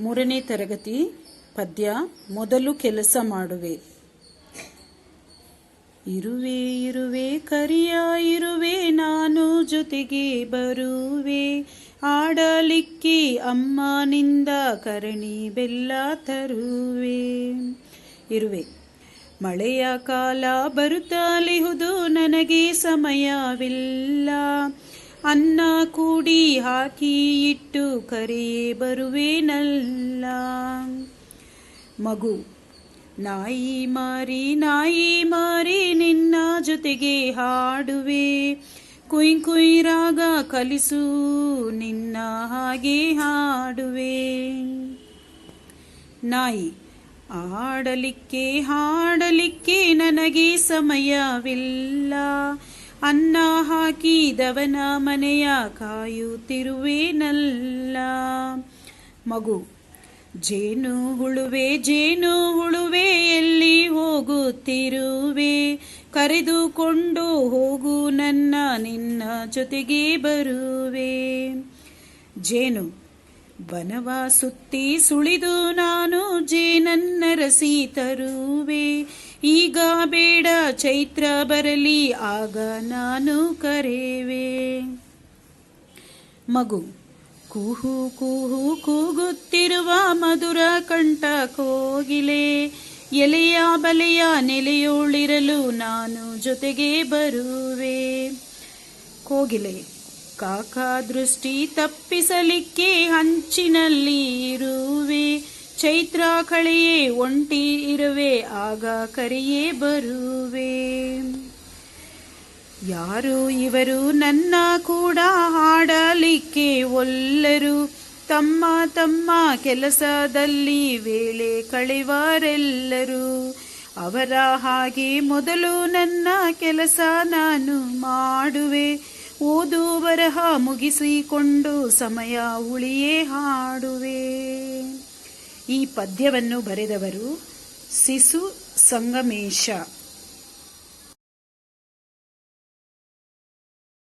ಮೂರನೇ ತರಗತಿ ಪದ್ಯ, ಮೊದಲು ಕೆಲಸ ಮಾಡುವೆ. ಇರುವೆ ಇರುವೆ, ಕರಿಯ, ಇರುವೆ, ನಾನು ಜೊತೆಗೆ ಬರುವೆ. ಆಡಲಿಕ್ಕೆ ಅಮ್ಮನಿಂದ ಕರಣಿ ಬೆಲ್ಲ ತರುವೆ. ಇರುವೆ, ಮಳೆಯ ಕಾಲ ಬರುತ್ತಲಿಹುದು ನನಗೆ ಸಮಯವಿಲ್ಲ. ಅನ್ನ ಕೂಡಿ ಹಾಕಿ ಇಟ್ಟು ಕರೆಯೇ ಬರುವೇನಲ್ಲ. ಮಗು, ನಾಯಿ ಮಾರಿ ನಾಯಿ ಮಾರಿ ನಿನ್ನ ಜೊತೆಗೆ ಹಾಡುವೆ. ಕುಯ್ ಕುಯ್ ರಾಗ ಕಲಿಸು, ನಿನ್ನ ಹಾಗೆ ಹಾಡುವೆ. ನಾಯಿ, ಆಡಲಿಕ್ಕೆ ಹಾಡಲಿಕ್ಕೆ ನನಗೆ ಸಮಯವಿಲ್ಲ. ಅನ್ನ ಹಾಕಿದವನ ಮನೆಯ ಕಾಯುತ್ತಿರುವೇನಲ್ಲ ಮಗು, ಜೇನು ಹುಳುವೆ ಜೇನು ಹುಳುವೆ, ಎಲ್ಲಿ ಹೋಗುತ್ತಿರುವೆ ಕರೆದುಕೊಂಡು ಹೋಗು ನನ್ನ, ನಿನ್ನ ಜೊತೆಗೆ ಬರುವೆ. ಜೇನು, ಬನವ ಸುತ್ತಿ ಸುಳಿದು ನಾನು ಜೇನನ್ನರಸಿ ತರುವೆ. ಈಗ ಬೇಡ ಚೈತ್ರ ಬರಲಿ, ಆಗ ನಾನು ಕರೆವೆ. ಮಗು, ಕೂಹು ಕೂಹು ಕೂಗುತ್ತಿರುವ ಮಧುರ ಕಂಠ ಕೋಗಿಲೆ. ಎಲೆಯ ಬಲೆಯ ನೆಲೆಯೋಳಿರಲು ನಾನು ಜೊತೆಗೆ ಬರುವೆ. ಕೋಗಿಲೆ, ಕಾಕ ದೃಷ್ಟಿ ತಪ್ಪಿಸಲಿಕ್ಕೆ ಹಂಚಿನಲ್ಲಿ ಇರುವೆ. ಚೈತ್ರ ಕಳೆಯೇ ಒಂಟಿ ಇರುವೆ, ಆಗ ಕರೆಯೇ ಬರುವೆ. ಯಾರು ಇವರು ನನ್ನ ಕೂಡ ಹಾಡಲಿಕ್ಕೆ ಒಲ್ಲರು? ತಮ್ಮ ತಮ್ಮ ಕೆಲಸದಲ್ಲಿ ವೇಳೆ ಕಳೆವರೆಲ್ಲರೂ? ಅವರ ಹಾಗೆ ಮೊದಲು ನನ್ನ ಕೆಲಸ ನಾನು ಮಾಡುವೆ. ಓದು ಬರಹ ಮುಗಿಸಿಕೊಂಡು ಸಮಯ ಉಳಿಯೇ ಹಾಡುವೆ. ಈ ಪದ್ಯವನ್ನು ಬರೆದವರು ಸಿಸು ಸಂಗಮೇಶ.